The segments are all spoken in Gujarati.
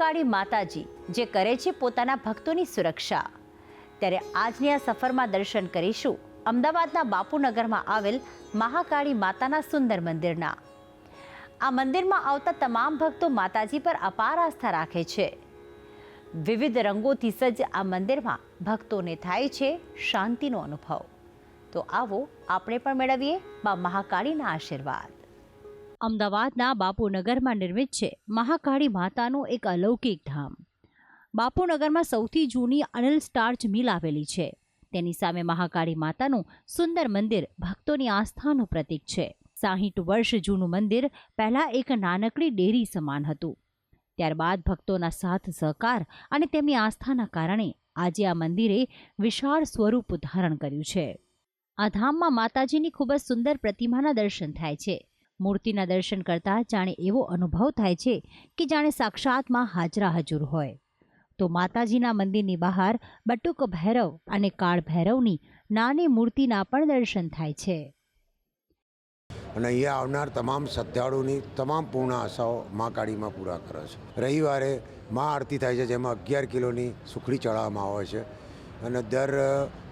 મહાકાળી માતાજી, જે કરે છે પોતાના ભક્તોની સુરક્ષા. ત્યારે આજની આ સફરમાં દર્શન કરીશું. અમદાવાદના બાપુનગરમાં આવેલ મહાકાળી માતાના સુંદર મંદિરના. આ મંદિરમાં આવતા તમામ ભક્તો માતાજી પર અપાર આસ્થા રાખે છે. વિવિધ રંગોથી સજ્જ આ મંદિરમાં ભક્તોને થાય છે શાંતિનો અનુભવ. તો આવો આપણે પણ મેળવીએ બા મહાકાળીના આશીર્વાદ. અમદાવાદના બાપુનગરમાં નિર્મિત છે મહાકાળી માતાનું એક અલૌકિક ધામ. બાપુનગરમાં સૌથી જૂની અનિલ સ્ટાર્ચ મિલ આવેલી છે. તેની સામે મહાકાળી માતાનું સુંદર મંદિર ભક્તોની આસ્થાનું પ્રતીક છે. સાહીઠ વર્ષ જૂનું મંદિર પહેલાં એક નાનકડી ડેરી સમાન હતું. ત્યારબાદ ભક્તોના સાથ સહકાર અને તેમની આસ્થાના કારણે આજે આ મંદિરે વિશાળ સ્વરૂપ ધારણ કર્યું છે. આ ધામમાં માતાજીની ખૂબ જ સુંદર પ્રતિમાના દર્શન થાય છે. મૂર્તિના દર્શન કરતાં જાણે એવો અનુભવ થાય છે કે જાણે સાક્ષાતમાં હાજરા હજુર હોય. તો માતાજીના મંદિરની બહાર બટુક ભૈરવ અને કાળ ભૈરવની નાની મૂર્તિના પણ દર્શન થાય છે. અને અહીંયા આવનાર તમામ શ્રદ્ધાળુની તમામ પૂર્ણ આશાઓ મા કાળીમાં પૂરા કરે છે. રવિવારે મા આરતી થાય છે, જેમાં અગિયાર કિલોની સુખડી ચડાવવામાં આવે છે. અને દર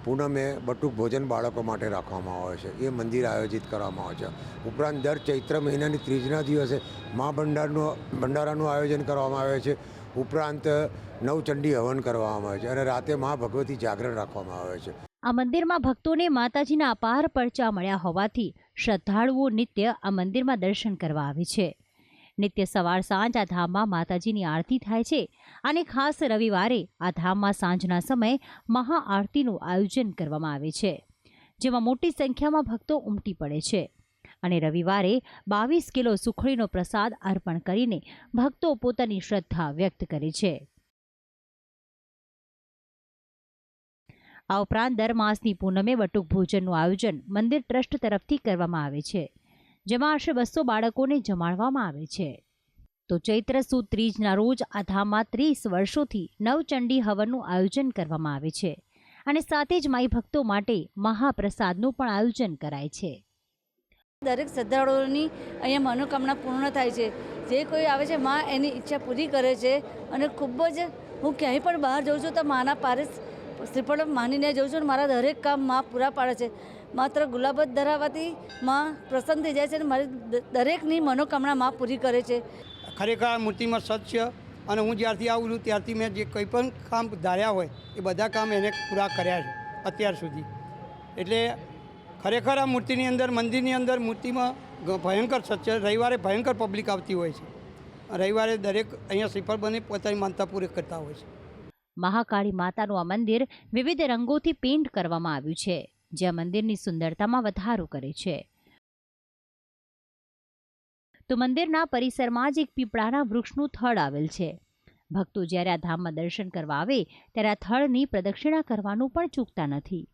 પૂનમે બટુક ભોજન બાળકો માટે રાખવામાં આવે છે. એ મંદિર આયોજિત કરવામાં આવે છે. ઉપરાંત દર ચૈત્ર મહિનાની ત્રીજના દિવસે મા ભંડારનું, ભંડારાનું આયોજન કરવામાં આવે છે. ઉપરાંત નવચંડી હવન કરવામાં આવે છે અને રાતે મા ભગવતી જાગરણ રાખવામાં આવે છે. આ મંદિરમાં ભક્તોને માતાજીના અપાર પરચા મળ્યા હોવાથી શ્રદ્ધાળુઓ નિત્ય આ મંદિરમાં દર્શન કરવા આવે છે. નિત્ય સવાર સાંજ આ ધામમાં માતાજીની આરતી થાય છે અને ખાસ રવિવારે આ ધામમાં સાંજના સમયે મહાઆરતીનું આયોજન કરવામાં આવે છે, જેમાં મોટી સંખ્યામાં ભક્તો ઉમટી પડે છે. અને રવિવારે બાવીસ કિલો સુખડીનો પ્રસાદ અર્પણ કરીને ભક્તો પોતાની શ્રદ્ધા વ્યક્ત કરે છે. આ ઉપરાંત દર માસની પૂનમે વટુક ભોજનનું આયોજન મંદિર ટ્રસ્ટ તરફથી કરવામાં આવે છે. જેમાં આશરે બસો બાળકોને જમાડવામાં આવે છે. તો ચૈત્ર સુદ ત્રીજના રોજ આ ધામમાં ત્રીસ વર્ષોથી નવચંડી હવનનું આયોજન કરવામાં આવે છે અને સાથે જ માઈ ભક્તો માટે મહાપ્રસાદનું પણ આયોજન કરાય છે. દરેક શ્રદ્ધાળુઓની અહીંયા મનોકામના પૂર્ણ થાય છે. જે કોઈ આવે છે, માં એની ઈચ્છા પૂરી કરે છે અને ખૂબ જ હું ક્યાંય પણ બહાર જાઉં છું તો માના શ્રીફળ માનીને જઉં છું અને મારા દરેક કામમાં પૂરા પાડે છે. માત્ર ગુલાબ ધરાવવાથી માં પ્રસન્ન થઈ જાય છે અને મારી દરેકની મનોકામના માં પૂરી કરે છે. ખરેખર આ મૂર્તિમાં સત્ય અને હું જ્યારથી આવું છું ત્યારથી મેં જે કંઈ પણ કામ ધાર્યા હોય એ બધા કામ એને પૂરા કર્યા છે અત્યાર સુધી. એટલે ખરેખર આ મૂર્તિની અંદર, મંદિરની અંદર મૂર્તિમાં ભયંકર સત રવિવારે ભયંકર પબ્લિક આવતી હોય છે. રવિવારે દરેક અહીંયા શ્રીફળ બની, પોતાની માનતા પૂરી કરતા હોય છે. મહાકાળી માતાનું આ મંદિર વિવિધ રંગોથી પેઇન્ટ કરવામાં આવ્યું છે, જે મંદિરની સુંદરતામાં વધારો કરે છે. તો મંદિરના પરિસરમાં જ એક પીપળાના વૃક્ષનું થડ આવેલ છે. ભક્તો જ્યારે આ ધામમાં દર્શન કરવા આવે, ત્યારે આ થળની પ્રદક્ષિણા કરવાનું પણ ચૂકતા નથી.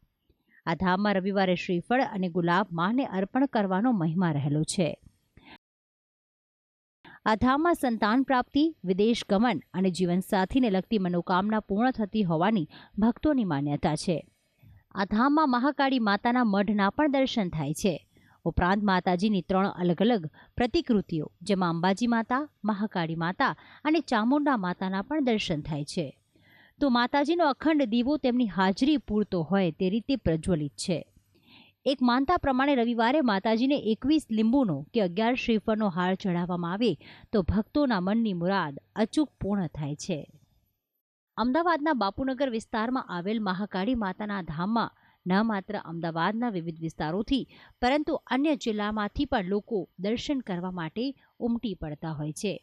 આ ધામમાં રવિવારે શ્રીફળ અને ગુલાબ માને અર્પણ કરવાનો મહિમા રહેલો છે. આ ધામમાં સંતાન પ્રાપ્તિ, વિદેશ ગમન અને જીવનસાથીને લગતી મનોકામના પૂર્ણ થતી હોવાની ભક્તોની માન્યતા છે. આ ધામમાં મહાકાળી માતાના મઢના પણ દર્શન થાય છે. ઉપરાંત માતાજીની ત્રણ અલગ અલગ પ્રતિકૃતિઓ, જેમાં અંબાજી માતા, મહાકાળી માતા અને ચામુંડા માતાના પણ દર્શન થાય છે. તો માતાજીનો અખંડ દીવો તેમની હાજરી પૂરતો હોય તે રીતે પ્રજ્વલિત છે. એક માનતા પ્રમાણે રવિવારે માતાજીને એકવીસ લીંબુનો કે અગિયાર શ્રીફળનો હાર ચઢાવવામાં આવે તો ભક્તોના મનની મુરાદ અચૂક પૂર્ણ થાય છે. અમદાવાદના બાપુનગર વિસ્તારમાં આવેલ મહાકાળી માતાના ધામમાં ન માત્ર અમદાવાદના વિવિધ વિસ્તારોથી, પરંતુ અન્ય જિલ્લામાંથી પણ લોકો દર્શન કરવા માટે ઉમટી પડતા હોય છે.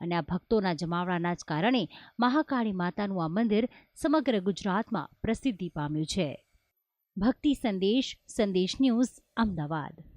અને આ ભક્તોના જમાવડાના જ કારણે મહાકાળી માતાનું આ મંદિર સમગ્ર ગુજરાતમાં પ્રસિદ્ધિ પામ્યું છે. ભક્તિ સંદેશ સંદેશ ન્યૂઝ અમદાવાદ.